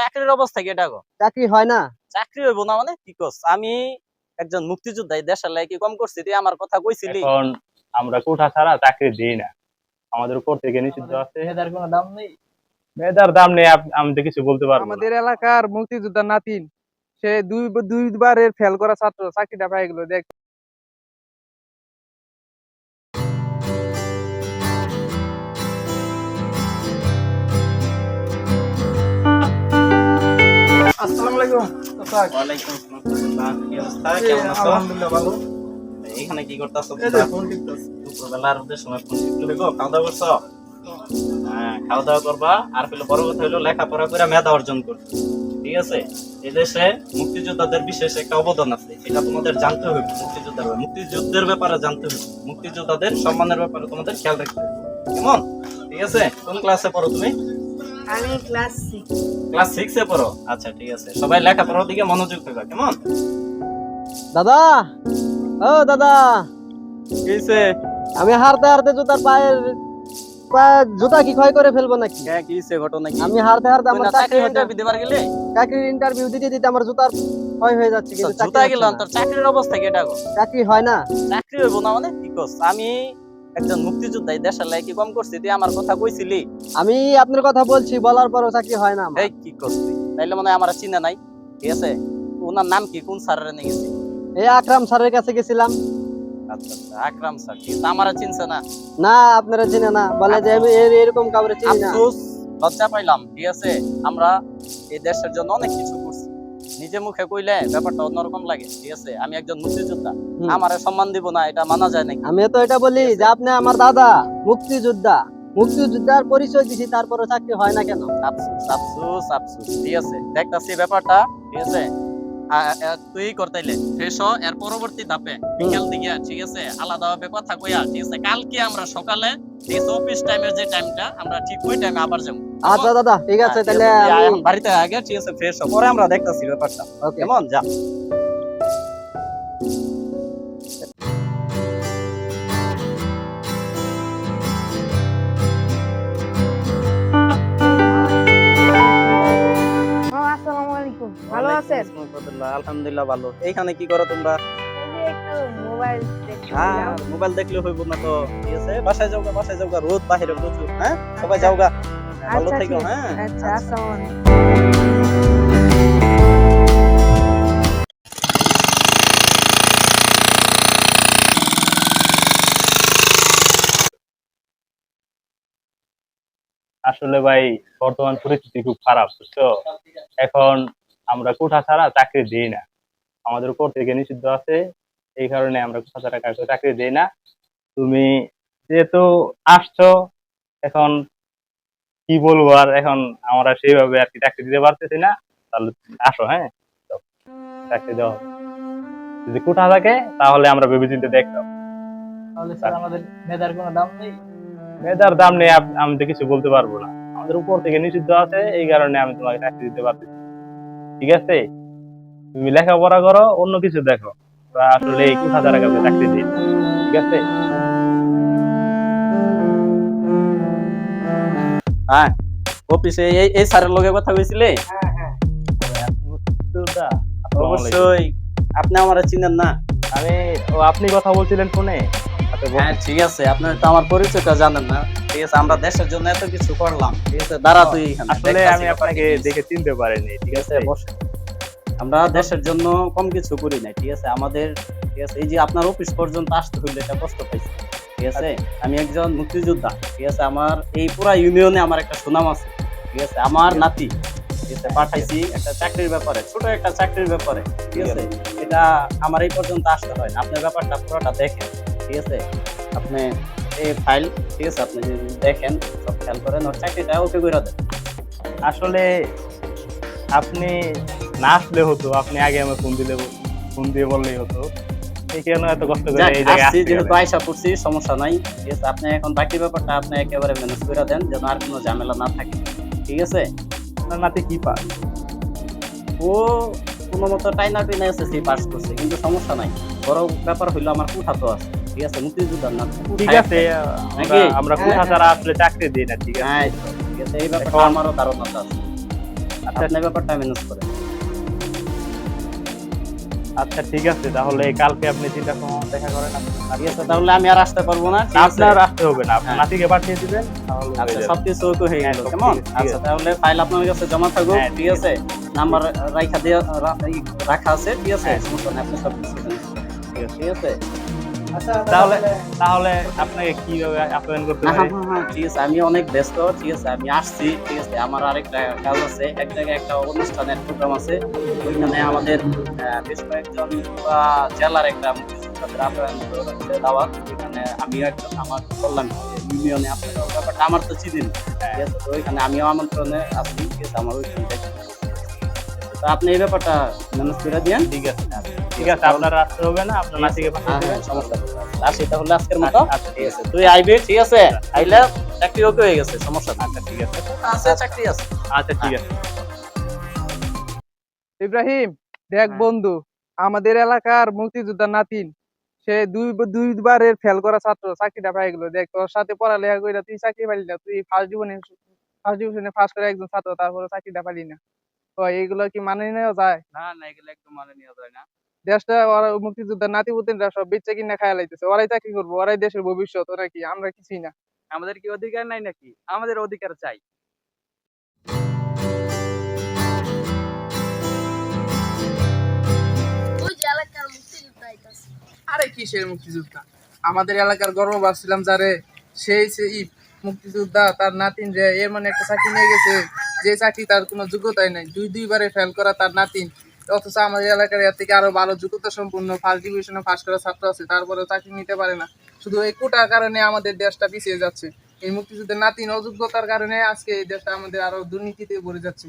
চাকরির অবস্থা কি এটা গো? চাকরি হয় না। চাকরি হইব না মানে? কি করছ আমি একজন মুক্তিযোদ্ধা দেশের লাগে কি কম করছি? তুই আমার কথা কইছিলি। এখন আমরা কোঠা ছাড়া চাকরি দিই না। আমাদের উপর থেকে নিষিদ্ধ আছে। এটার কোনো দাম নেই। মেয়েদার দাম নেই আমি তো কিছু বলতে পারব আমাদের এলাকার মুক্তিযোদ্ধার নাতিন সে দুই দুইবারের ফেল করা ছাত্র চাকরিটা পাই গেল। দেখ। আসসালামু আলাইকুম। ওয়ালাইকুম আসসালাম। কি অবস্থা? কেমন আছো? আলহামদুলিল্লাহ ভালো। এইখানে কি করতেছো এই যে ফোন টিপতেছি দুপুরবেলার ওদের সময় ফোন টিপলে গো খাওয়া দাওয়া করছ? হ্যাঁ খাওয়া দাওয়া করবা। আর পেলে বড় কথা হলো লেখাপড়া করে মেধা অর্জন করবে ঠিক আছে? এই দেশে মুক্তিযোদ্ধাদের বিশেষ একটা অবদান আছে এটা তোমাদের জানতে হবে। মুক্তিযোদ্ধার মুক্তিযুদ্ধের ব্যাপারে জানতে হবে। মুক্তিযোদ্ধাদের সম্মানের ব্যাপারে তোমাদের খেয়াল রাখতে হবে। কেমন? ঠিক আছে? কোন ক্লাসে পড়ো তুমি? আমি ক্লাস সিক্স ক্লাস সিক্সে পড়ো? আচ্ছা ঠিক আছে। সবাই লেখাপড়ার দিকে মনোযোগ দেবে কেমন? দাদা! ও দাদা! কিসে আমি হারতে হারতে জুতার পায়ের জুতা কি ক্ষয় করে ফেলব নাকি? কে কিসে ঘটনা কি? আমি হারতে হারতে আমার চাকরি ইন্টারভিউ দিবার গেলে? চাকরির ইন্টারভিউ দিতে দিতে আমার জুতার ক্ষয় হয়ে যাচ্ছে কিন্তু জুতা তোর চাকরির অবস্থা কি এটা গো? চাকরি হয় না। চাকরি হইব না মানে কি করছ? আমি একজন মুক্তিযোদ্ধা দেশের লাগে কি কম করছি তুই আমার কথা কইছিলি। আমি আপনার কথা বলছি বলার পরও চাকরি হয় না আমার। এই কি করছি তাইলে মনে হয় আমার চিনে নাই। ঠিক আছে? ওনার নাম কি? কোন স্যারের নিয়ে গেছি এই আকরাম স্যারের কাছে গেছিলাম। আচ্ছা আচ্ছা আকরাম স্যার কি? আমার চিনছে না। না আপনারা চিনে না। বলে যে আমি এর- এরকম কাউরে চিনি না। আফসোস লজ্জা পাইলাম। ঠিক আছে? আমরা এই দেশের জন্য অনেক কিছু করছি। নিজে মুখে কইলে ব্যাপারটা অন্যরকম লাগে ঠিক আছে? আমি একজন মুক্তিযোদ্ধা। আমারে সম্মান দিব না এটা মানা যায় নাকি? আমি তো এটা বলি যে আপনি আমার দাদা মুক্তিযোদ্ধা। মুক্তিযোদ্ধার পরিচয় দিছি তারপরে চাকরি হয় না কেন? আফসোস আফসোস আফসোস ঠিক আছে? দেখতাছি ব্যাপারটা ঠিক আছে? তুই করতাইলে হ এর পরবর্তী ধাপে বিকেল দিকে ঠিক আছে? আলাদা ভাবে কথা কইয়া ঠিক আছে? কালকে আমরা সকালে অফিস টাইমের যে টাইমটা আমরা ঠিক ওই টাইমে আবার যাব। আচ্ছা দাদা ঠিক আছে হ্যাঁ, তাহলে বাড়িতে আগে ঠিক আছে ফ্রেশ পরে আমরা দেখতাছি ব্যাপারটা। ওকে কেমন? যা। ও আসসালামু আলাইকুম। ভালো আছেন? আলহামদুলিল্লাহ ভালো। এইখানে কি করো তোমরা? এই যে একটু মোবাইল হ্যাঁ মোবাইল দেখলে হইব না তো ঠিক আছে? বাসায় যাওগা বাসায় যাওগা রোদ বাহিরে প্রচুর হ্যাঁ? সবাই যাওগা ভালো আচ্ছা, থেকো হ্যাঁ? আচ্ছা। আসসালামু আলাইকুম। আসলে ভাই বর্তমান পরিস্থিতি খুব খারাপ বুঝছ? এখন আমরা কোঠা ছাড়া চাকরি দিই না। আমাদের উপর থেকে নিষিদ্ধ আছে এই কারণে আমরা ছাড়া কাউকে চাকরি দিই না। তুমি যেহেতু আসছো এখন কি বলব আর এখন আমরা সেইভাবে আর কি চাকরি দিতে পারতেছি না। তাহলে আসো হ্যাঁ? চাকরি দাও যদি কোঠা থাকে তাহলে আমরা ভেবে চিন্তে দেখতাম তাহলে স্যার আমাদের মেধার কোনো দাম নেই? মেধার দাম নেই আমি তো কিছু বলতে পারব না। আমাদের উপর থেকে নিষিদ্ধ আছে এই কারণে আমি তোমাকে চাকরি দিতে পারতেছি ঠিক আছে? তুমি লেখাপড়া করো অন্য কিছু দেখো। আমরা আসলে এই কোথা দ্বারা চাকরি দিই না। ঠিক আছে? হ্যাঁ অফিসে এই এই স্যারের লগে কথা কইছিলে? আসসালামু আলাইকুম। অবশ্যই। আপনি আমার চিনেন না? আমি ও আপনি কথা বলছিলেন ফোনে? আচ্ছা হ্যাঁ ঠিক আছে। আপনি তো আমার পরিচয়টা জানেন না। ঠিক আছে আমরা দেশের জন্য এত কিছু করলাম। ঠিক আছে দাঁড়া তুই আসলে আমি আপনাকে দেখে চিনতে পারিনি ঠিক আছে বসে আমরা দেশের জন্য কম কিছু করি নাই ঠিক আছে? আমাদের ঠিক আছে? এই যে আপনার অফিস পর্যন্ত আসতে হইলে এটা কষ্ট পাইছি ঠিক আছে? আমি একজন মুক্তিযোদ্ধা ঠিক আছে? আমার এই পুরা ইউনিয়নে আমার একটা সুনাম আছে ঠিক আছে? আমার নাতি ঠিক আছে? পাঠাইছি একটা চাকরির ব্যাপারে ছোট একটা চাকরির ব্যাপারে ঠিক আছে? এটা আমার এই পর্যন্ত আসতে হয় না। আপনার ব্যাপারটা পুরোটা দেখেন ঠিক আছে? আপনি এই ফাইল ঠিক আছে? আপনি যদি দেখেন সব খেয়াল করেন ওর চাকরিটা ওকে করে দেন। আসলে আপনি না আসলে হতো আপনি আগে আমার ফোন দিলে ফোন দিয়ে বললেই হতো। এই কেন এত কষ্ট করে এই জায়গায় আসছি যেহেতু আয়সা করছি সমস্যা নাই। ঠিক আছে আপনি এখন বাকি ব্যাপারটা আপনি একেবারে ম্যানেজ করে দেন যেন আর কোনো ঝামেলা না থাকে। ঠিক আছে? আপনার নাতি কি পায় ও কোনো মতো টাইনা টাইনা এসেছি পাস করছে কিন্তু সমস্যা নাই। বড় ব্যাপার হইল আমার কুঠা তো আছে ঠিক আছে মুক্তিযোদ্ধার না ঠিক আছে? আমরা ছাড়া আসলে চাকরি দিই না ঠিক আছে। হ্যাঁ ঠিক আছে এই ব্যাপারটা আমারও ধারণা আছে। আচ্ছা আপনি ব্যাপারটা ম্যানেজ করেন। আচ্ছা ঠিক আছে তাহলে কালকে আপনি চিন্তা সময় দেখা করেন ঠিক আছে তাহলে আমি আর আসতে পারব না? আপনার আসতে হবে না আপনি হ্যাঁ। নাতিকে পাঠিয়ে দিবেন তাহলে হয়ে আচ্ছা সব ওকে হয়ে হ্যাঁ, গেল কেমন ঠিক আচ্ছা তাহলে ফাইল আপনার কাছে জমা থাকুক হ্যাঁ, ঠিক আছে নাম্বার রাখা দিয়ে রাখা আছে ঠিক আছে হ্যাঁ। সমস্যা নেই আপনি সব কিছু আছে ঠিক আছে। আচ্ছা তাহলে তাহলে আপনাকে কীভাবে আপ্যায়ন করতে পারি? হ্যাঁ, ঠিক আছে আমি অনেক ব্যস্ত ঠিক আছে আমি আসছি ঠিক আছে আমার আরেকটা কাজ আছে এক জায়গায় একটা অনুষ্ঠানের প্রোগ্রাম আছে ওইখানে আমাদের বেশ কয়েকজন জেলার একটা আপ্যায়ন করে দাওয়াত ওইখানে আমিও একজন আমার বললাম ইউনিয়নে আপনার ব্যাপারটা আমার তো চিনেন ঠিক আছে তো ওইখানে আমিও আমন্ত্রণে আছি ঠিক আছে আমার ওইখানে তো আপনি এই ব্যাপারটা ম্যানেজ করে দিয়েন। ঠিক আছে। ঠিক আছে আপনার আসতে হবে না আপনার নাতিকে পাঠিয়ে হ্যাঁ, দিবেন হ্যাঁ, সমস্যা আসি তাহলে আজকের মতো। আচ্ছা, ঠিক আছে। তুই আইবি ঠিক আছে? আইলে চাকরি ওকে হয়ে গেছে সমস্যা আচ্ছা ঠিক আছে। আছে চাকরি আছে। আচ্ছা ঠিক আছে। ইব্রাহিম দেখ হ্যাঁ। বন্ধু আমাদের এলাকার মুক্তিযোদ্ধা নাতিন সে দুই দুইবারের ফেল করা ছাত্র চাকরিটা পাই গেল। দেখ তোর সাথে পড়ালেখা কইরা তুই চাকরি পাইলি না তুই ফার্স্ট ডিভিশনে ফার্স্ট ডিভিশনে ফার্স্ট করে একজন ছাত্র তারপরে চাকরিটা পাইলি না। তো এইগুলো কি মানে নেওয়া যায়? না না এগুলো একদম মানে নিয়ে যায় না। দেশটা ওরা মুক্তিযোদ্ধার নাতি পুতিনরা সব বেচে কিনা খায়া লাইতেছে। ওরাই চাকরি করব ওরাই দেশের ভবিষ্যৎ ওরা কি? আমরা কিছুই না। আমাদের কি অধিকার নাই নাকি? আমাদের অধিকার চাই। মুক্তিযোদ্ধা আরে কিসের মুক্তিযোদ্ধা? আমাদের এলাকার গর্ব ভাবছিলাম যারে সেই সেই মুক্তিযোদ্ধা তার নাতিন যে এমন একটা চাকরি নিয়ে গেছে যে চাকরি তার কোনো যোগ্যতাই নাই। দুই দুইবারে ফেল করা তার নাতিন। অথচ আমাদের এলাকার এর থেকে আরও ভালো যোগ্যতা সম্পূর্ণ ফার্স্ট ডিভিশনে ফার্স্ট করা ছাত্র আছে তারপরে চাকরি নিতে পারে না। শুধু এই কোটার কারণে আমাদের দেশটা পিছিয়ে যাচ্ছে। এই মুক্তিযুদ্ধের নাতিন অযোগ্যতার কারণে আজকে এই দেশটা আমাদের আরও দুর্নীতিতে ভরে যাচ্ছে।